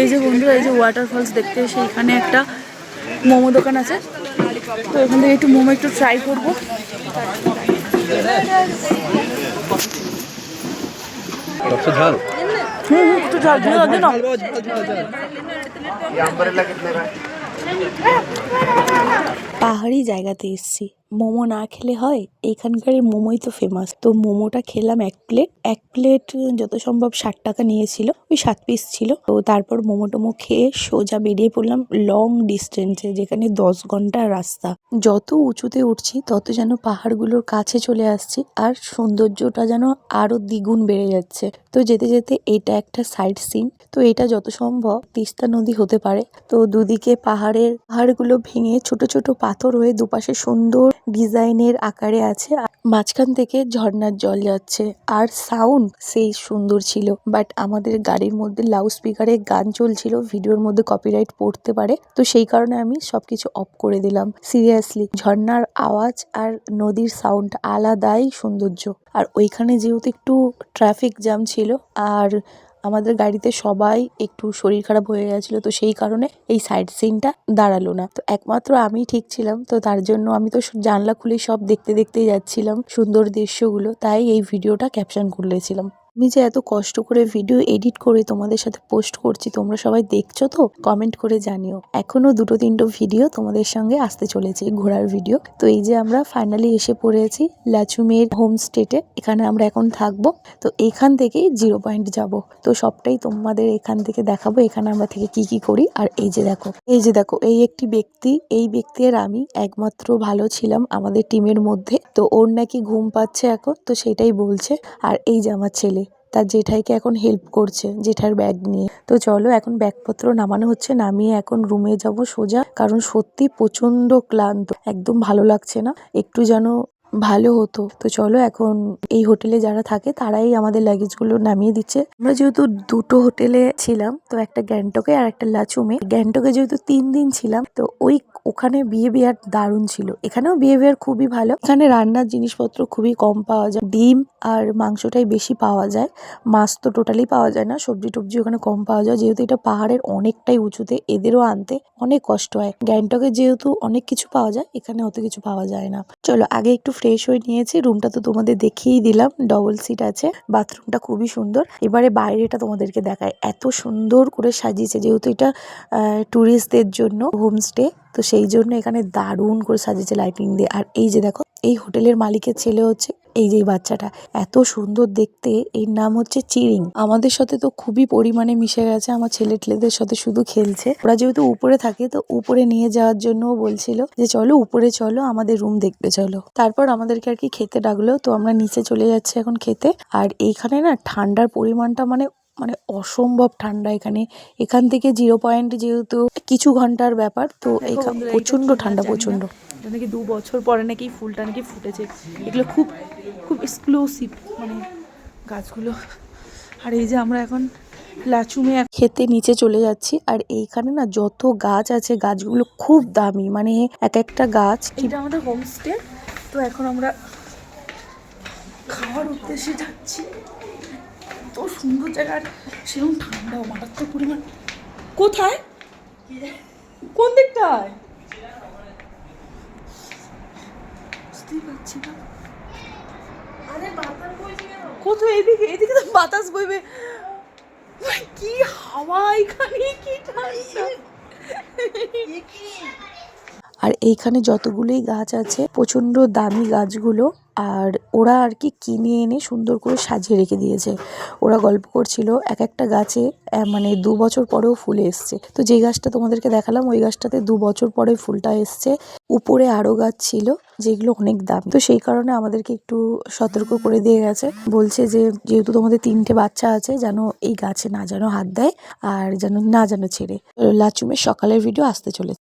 এই যে বন্ধুরা এই যে ওয়াটারফলস দেখতে এসে এখানে একটা মোমো দোকান আছে। তো এখান থেকে একটু মোমো একটু ট্রাই করব। পাহাড়ি জায়গাতে এসছি। মোমো না খেলে হয়, এইখানকার মোমোই তো ফেমাস তো মোমোটা খেলাম এক প্লেট এক প্লেট যত সম্ভব ষাট টাকা নিয়েছিল, ওই সাত পিস ছিল। তো তারপর মোমো টোমো খেয়ে সোজা বেরিয়ে পড়লাম লং ডিস্টেন্সে যেখানে দশ ঘণ্টার রাস্তা। যত উঁচুতে উঠছি, তত যেন পাহাড়গুলোর কাছে চলে আসছি, আর সৌন্দর্যটা যেন আরও দ্বিগুণ বেড়ে যাচ্ছে। তো যেতে যেতে এটা একটা সাইড সিন তো এটা যত সম্ভব তিস্তা নদী হতে পারে। তো দুদিকে পাহাড়ের, পাহাড়গুলো ভেঙে ছোট ছোট পাথর হয়ে দুপাশে সুন্দর ডিজাইনের আকারে আছে মাঝখান থেকে ঝর্ণার জল যাচ্ছে। আর সাউন্ড সেই সুন্দর ছিল। বাট আমাদের গাড়ির মধ্যে লাউড স্পিকারে গান চলছিল, ভিডিওর মধ্যে কপিরাইট পড়তে পারে। তো সেই কারণে আমি সবকিছু অফ করে দিলাম। সিরিয়াসলি, ঝর্ণার আওয়াজ আর নদীর সাউন্ড আলাদাই সৌন্দর্য। আর ওইখানে যেহেতু একটু ট্রাফিক জ্যাম ছিল, আর আমাদের গাড়িতে সবাই একটু শরীর খারাপ হয়ে গেছিল, তো সেই কারণে এই সাইড সিনটা দাঁড়াল না। তো একমাত্র আমি ঠিক ছিলাম, তো তার জন্য আমি তো জানলা খুলে সব দেখতে দেখতেই যাচ্ছিলাম সুন্দর দৃশ্যগুলো, তাই এই ভিডিওটা ক্যাপশন করলেছিলাম। আমি যে এত কষ্ট করে ভিডিও এডিট করে তোমাদের সাথে পোস্ট করছি, তোমরা সবাই দেখছ তো? কমেন্ট করে জানিও। এখনও দুটো তিনটো ভিডিও তোমাদের সঙ্গে আসতে চলেছে, ঘোরার ভিডিও তো এই যে আমরা ফাইনালি এসে পড়েছি লাচুমের হোম স্টেটে এখানে আমরা এখন থাকব। তো এখান থেকেই জিরো পয়েন্ট যাব। তো সবটাই তোমাদের এখান থেকে দেখাবো, এখানে আমরা থেকে কি কি করি। আর এই যে দেখো, এই যে দেখো, এই একটি ব্যক্তি, এই ব্যক্তি আর আমি একমাত্র ভালো ছিলাম আমাদের টিমের মধ্যে। তো ওর নাকি ঘুম পাচ্ছে এখন, তো সেটাই বলছে। আর এই যে আমার ছেলে তার জেঠাইকে এখন হেল্প করছে, জেঠার ব্যাগ নিয়ে। তো চলো এখন ব্যাগপত্র নামানো হচ্ছে, নামিয়ে এখন রুমে যাব সোজা, কারণ সত্যি প্রচণ্ড ক্লান্ত, একদম ভালো লাগছে না। একটু যেন ভালো হতো। তো চলো এখন এই হোটেলে যারা থাকে তারাই আমাদের লাগেজগুলো নামিয়ে দিচ্ছে। আমরা যেহেতু দুটো হোটেলে ছিলাম, তো একটা গ্যাংটকে আর একটা লাচুমে। গ্যাংটকে যেহেতু তিন দিন ছিলাম, তো ওই ওখানে বিহেভিয়ার দারুণ ছিল। এখানেও বিহেভিয়ার খুবই ভালো। এখানে রান্নার জিনিসপত্র খুবই কম পাওয়া যায়। ডিম আর মাংসটাই বেশি পাওয়া যায়। মাছ তো টোটালি পাওয়া যায় না। সবজি টবজি ওখানে কম পাওয়া যায়। যেহেতু এটা পাহাড়ের অনেকটাই উঁচুতে, এদেরও আনতে অনেক কষ্ট হয়। গ্যাংটকে যেহেতু অনেক কিছু পাওয়া যায়, এখানে অত কিছু পাওয়া যায় না। চলো আগে একটু ফ্রেশ হয়ে নিয়েছি। রুমটা তো তোমাদের দেখিয়েই দিলাম। ডবল সিট আছে। বাথরুমটা খুবই সুন্দর। এবারে বাইরেটা তোমাদেরকে দেখায় এত সুন্দর করে সাজিয়েছে যেহেতু এটা ট্যুরিস্টদের জন্য হোমস্টে তো সেই জন্য এখানে দারুণ করে সাজিয়েছে লাইটিং দিয়ে। আর এই যে দেখো, এই হোটেলের মালিকের ছেলে হচ্ছে এই যে বাচ্চাটা। এত সুন্দর দেখতে, এর নাম হচ্ছে চিরিং। আমাদের সাথে তো খুবই পরিমাণে মিশে গেছে, আমার ছেলে টেলেদের সাথে শুধু খেলছে। ওরা যেহেতু উপরে থাকে, তো উপরে নিয়ে যাওয়ার জন্য বলছিল যে চলো, উপরে চলো, আমাদের রুম দেখতে চলো। তারপর আমাদেরকে আর কি খেতে ডাকলো, তো আমরা নিচে চলে যাচ্ছি এখন খেতে। আর এইখানে না, ঠান্ডার পরিমাণটা মানে মানে অসম্ভব ঠান্ডা এখানে। এখান থেকে জিরো পয়েন্ট যেহেতু কিছু ঘণ্টার ব্যাপার তো এখানে প্রচণ্ড ঠান্ডা প্রচণ্ড এটা নাকি দু বছর পরে নাকি ফুলটা নাকি ফুটেছে। এগুলো খুব খুব এক্সক্লুসিভ মানে গাছগুলো। আর এই যে আমরা এখন লাচুমে খেতে নিচে চলে যাচ্ছি আর এইখানে না যত গাছ আছে গাছগুলো খুব দামি। মানে এক একটা গাছ এটা আমাদের হোমস্টে তো এখন আমরা খাওয়ার উদ্দেশ্যে যাচ্ছি। এত সুন্দর জায়গা সেরকম ঠান্ডাও মারাত্মক পরিমাণ। কোথায়? কোন দিকটায়? বুঝতেই পারছি না। কোথায়? এদিকে এদিকে তো বাতাস বইবে। কি হাওয়া এখানে কি আর এইখানে যতগুলোই গাছ আছে প্রচণ্ড দামি গাছগুলো আর ওরা আর কি কিনে এনে সুন্দর করে সাজিয়ে রেখে দিয়েছে। ওরা গল্প করছিল, এক একটা গাছে মানে দু বছর পরেও ফুল এসছে। তো যে গাছটা তোমাদেরকে দেখালাম, ওই গাছটাতে দু বছর পরে ফুলটা এসছে। উপরে আরও গাছ ছিল, যেগুলো অনেক দাম। তো সেই কারণে আমাদেরকে একটু সতর্ক করে দিয়ে গেছে। বলছে যে, যেহেতু তোমাদের তিনটে বাচ্চা আছে, যেন এই গাছে না যেন হাত দেয়, আর যেন না যেন ছেড়ে। লাচুমের সকালের ভিডিও আসতে চলেছে।